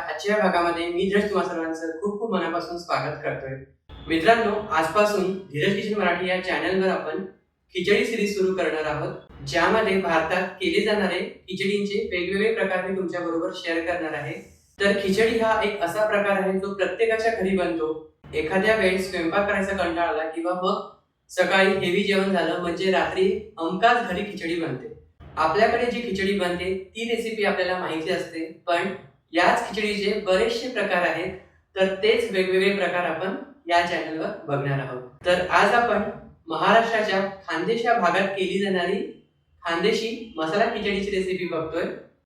आजच्या भागामध्ये मी धीरज तुम्हा सर्वांचं खूप खूप मनापासून स्वागत करतोय. मित्रांनो आजपासून धीरज किचन मराठी या चॅनलवर आपण खिचडी सिरीज सुरू करणार आहोत ज्यामध्ये भारतात केले जाणारे खिचडींचे वेगवेगळे प्रकार मी तुमच्या बरोबर शेअर करणार आहे. तर खिचडी हा एक असा प्रकार आहे जो प्रत्येकाच्या घरी बनतो. एखाद्या वेळेस स्वयंपाक करायचा कंटाळा आला किंवा मग सकाळी हेवी जेवण झालं म्हणजे रात्री हमखास घरी खिचडी बनते. आपल्याकडे जी खिचडी बनते ती रेसिपी आपल्याला माहिती असते पण याच खिचडीचे बरेचसे प्रकार आहेत तर तेच वेगवेगळे प्रकार आपण या चॅनलवर बघणार आहोत. तर आज आपण महाराष्ट्राच्या खानदेश या भागात केली जाणारी खानदेशी मसाला खिचडीची रेसिपी बघतोय.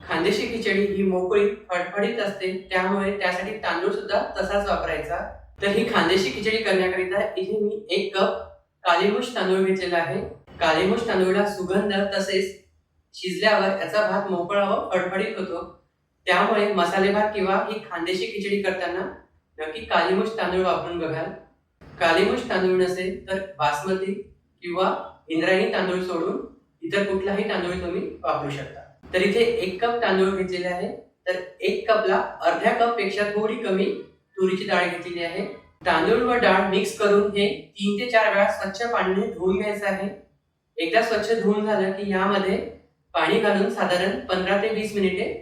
खानदेशी खिचडी ही मोकळी फडफडीत असते त्यामुळे त्यासाठी तांदूळ सुद्धा तसाच वापरायचा. तर ही खानदेशी खिचडी करण्याकरिता इथे मी एक कप कालीमुश तांदूळ घेतलेला आहे. कालीमुश तांदूळला सुगंध तसेच शिजल्यावर याचा भात मोकळा व फडफडीत होतो. त्यामुळे मसाले भात किंवा ही खांदेशी खिचडी करताना नक्की कालीमुश तांदूळ वापरून बघाल. कालीमुश तांदूळ नसेल तर बासमती किंवा इंद्रायणी तांदूळ सोडून इतर कुठलाही तांदूळ तुम्ही वापरू शकता. तर इथे एक कप तांदूळ घेतलेले आहे. तर एक कपला अर्ध्या कपपेक्षा थोडी कमी तुरीची डाळ घेतलेली आहे. तांदूळ व डाळ मिक्स करून हे तीन ते चार वेळा स्वच्छ पाण्याने धुवून घ्यायचं आहे. एकदा स्वच्छ धुवून झालं की यामध्ये पाणी घालून साधारण पंधरा ते वीस मिनिटे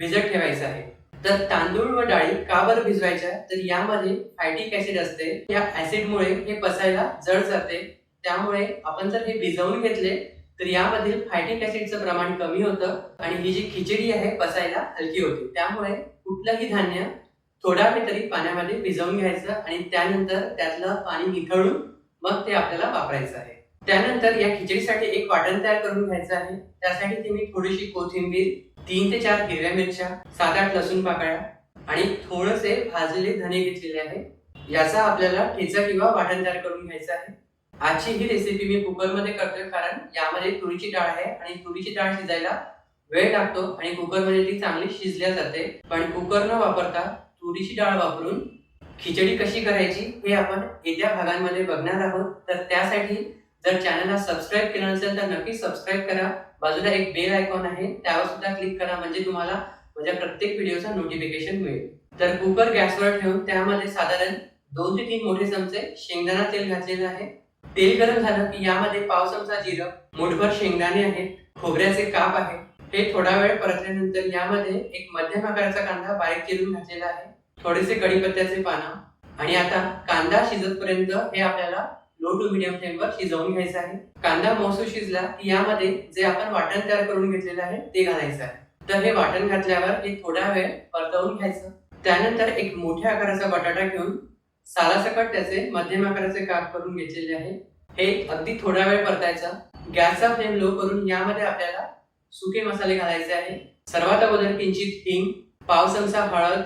भिजत ठेवायचं आहे. तर तांदूळ व डाळी का बरं भिजवायच्या तर यामध्ये फायटिक ऍसिड असते. या ऍसिडमुळे हे पसायला जड जाते. त्यामुळे आपण जर हे भिजवून घेतले तर यामधील फायटिक ऍसिडचं प्रमाण कमी होतं आणि ही जी खिचडी आहे पसायला हलकी होते. त्यामुळे कुठलंही धान्य थोडा वेळ तरी पाण्यामध्ये भिजवून घ्यायचं आणि त्यानंतर त्यातलं पाणी निथळून मग ते आपल्याला वापरायचं आहे. त्यानंतर या खिचडीसाठी एक वाटण तयार करून घ्यायचं आहे. त्यासाठी ती मी थोडीशी कोथिंबीर तीन ते चार हिरव्या मिरच्या सात आठ लसूण पाकळ्या आणि थोडेसे भाजलेले धने घेतलेले आहे. याचा आपल्याला ठेचा किंवा वाटण तयार करून घ्यायचं आहे. आजची ही रेसिपी मी कुकरमध्ये करतोय कारण यामध्ये तुरीची डाळ आहे आणि तुरीची डाळ शिजायला वेळ लागतो आणि कुकरमध्ये ती चांगली शिजल्या जाते. पण कुकर न वापरता तुरीची डाळ वापरून खिचडी कशी करायची हे आपण येत्या भागांमध्ये बघणार आहोत. तर त्यासाठी जर चॅनलला सबस्क्राईब केलं नसेल तर नक्की सबस्क्राईब करा. बाजूला एक बेल आयकॉन आहे त्यावर सुद्धा क्लिक करा म्हणजे तुम्हाला माझ्या प्रत्येक व्हिडिओचा नोटिफिकेशन मिळेल. तर कुकर गॅसवर ठेवून त्यामध्ये साधारण दोन ते तीन मोठे चमचे शेंगदाणा तेल घातलेलं आहे. तेल गरम झालं की यामध्ये पाव चमचा जिरं मोठभर शेंगदाणे आहेत खोबऱ्याचे काप आहे. हे थोडा वेळ परतल्यानंतर यामध्ये एक मध्यम आकाराचा कांदा बारीक चिरून घातलेला आहे. थोडेसे कढीपत्त्याचे पानं. आणि आता कांदा शिजतपर्यंत हे आपल्याला लो टू मिडियम फ्लेमवर शिजवून घ्यायचं आहे. कांदा मोसू शिजला की यामध्ये जे आपण वाटण तयार करून घेतलेलं आहे ते घालायचं आहे. तर हे वाटण घातल्यावर हे थोडा वेळ परतवून घ्यायचं. त्यानंतर एक मोठ्या आकाराचा बटाटा घेऊन सालासकट त्याचे मध्यम आकाराचे काप करून घेतलेले आहे. हे अगदी थोडा वेळ परतायचा. गॅसचा फ्लेम लो करून यामध्ये आपल्याला सुके मसाले घालायचे आहे. सर्वात अगोदर किंचित हिंग पाव चमचा हळद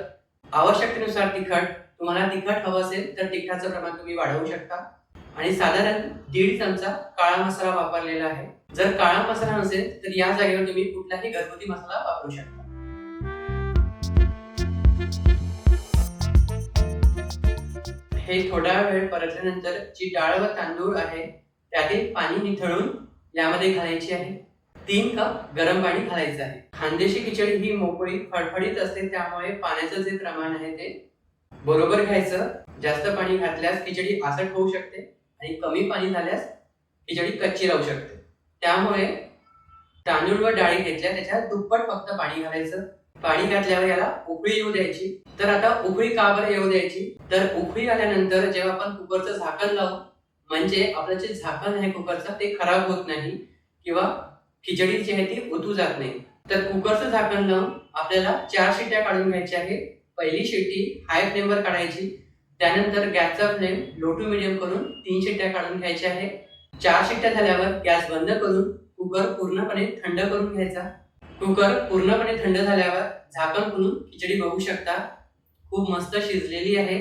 आवश्यकतेनुसार तिखट. तुम्हाला तिखट हवं असेल तर तिखटाचं प्रमाण तुम्ही वाढवू शकता. आणि साधारण दीड चमचा काळा मसाला वापरलेला आहे. जर काळा मसाला नसेल तर या जागेवर तुम्ही कुठलाही घरगुती मसाला वापरू शकता. हे थोडा वेळ परतल्यानंतर जी डाळ व तांदूळ आहे त्यातील पाणी निथळून यामध्ये घालायची आहे. तीन कप गरम पाणी घालायचं आहे. खानदेशी खिचडी ही मोकळी फडफडीत असते त्यामुळे पाण्याचं जे प्रमाण आहे ते बरोबर घ्यायचं. जास्त पाणी घातल्यास खिचडी आसट होऊ शकते. आणि कमी पाणी झाल्यास खिचडी कच्ची राहू शकते. त्यामुळे तांदूळ व डाळी घेतल्या त्याच्यात दुप्पट फक्त पाणी घालायचं. पाणी घातल्यावर याला उकळी येऊ द्यायची. तर आता उकळी का बरं येऊ द्यायची? तर उकळी आल्यानंतर जेव्हा आपण कुकरचं झाकण लावू म्हणजे आपलं जे झाकण आहे कुकरचं ते खराब होत नाही किंवा खिचडी जी आहे ती ओतू जात नाही. तर कुकरचं झाकण लावून आपल्याला चार शिट्या काढून घ्यायच्या आहे. पहिली शिट्टी हाय फ्लेमवर काढायची. त्यानंतर गॅसचा फ्लेम लो टू मिडियम करून तीन शिट्ट्या काढून घ्यायच्या आहे चार शिट्ट्या झाल्यावर गॅस बंद करून कुकर पूर्णपणे थंड करून घ्यायचा. कुकर पूर्णपणे थंड झाल्यावर झाकण खोलून खिचडी बघू शकता. खूप मस्त शिजलेली आहे.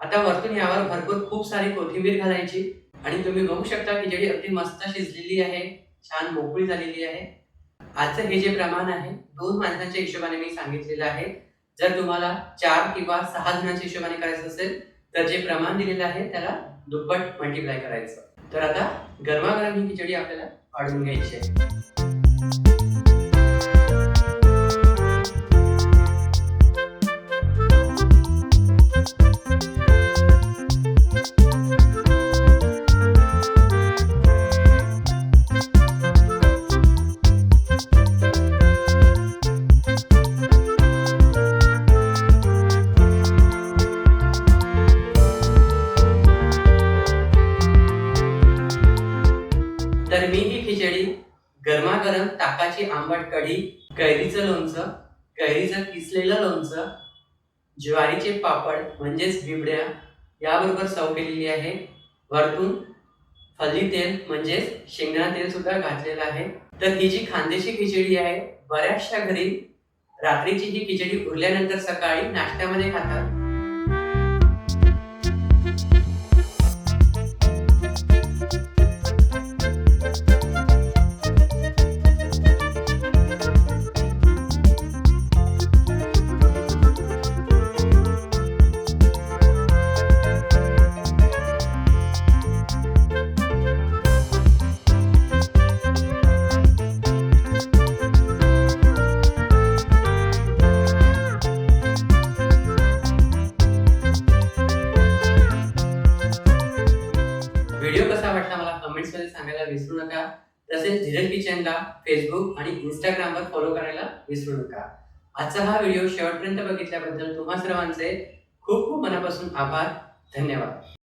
आता वरतून यावर भरपूर खूप सारी कोथिंबीर घालायची. आणि तुम्ही बघू शकता खिचडी अगदी मस्त शिजलेली आहे. छान मोकळी झालेली आहे. आजचं हे जे प्रमाण आहे दोन माणसांच्या हिशोबाने मी सांगितलेलं आहे. जर तुम्हाला चार किंवा सहा जणांच्या हिशोबाने करायचं असेल तर जे प्रमाण दिलेलं आहे त्याला दुप्पट मल्टिप्लाय करायचं. तर आता गरमागरम ही खिचडी आपल्याला अडून घ्यायची आहे. तर मी ही खिचडी गरमागरम ताकाची आंबट कढी कैरीचं लोणचं कैरीचं किसलेलं लोणचं ज्वारीचे पापड म्हणजेच बिबड्या याबरोबर सर्व केलेली आहे. वरतून फल्ली तेल म्हणजेच शेंगदाणा तेल सुद्धा घातलेलं आहे. तर ही जी खानदेशी खिचडी आहे बऱ्याचशा घरी रात्रीची ही खिचडी उरल्यानंतर सकाळी नाश्त्यामध्ये खातात. विसरू नका. तसेच धीरज किचनला फेसबुक आणि इंस्टाग्रामवर फॉलो करायला विसरू नका. आजचा हा व्हिडिओ शेवटपर्यंत बघितल्याबद्दल तुम्हा सर्वांचे खूप खूप मनापासून आभार. धन्यवाद.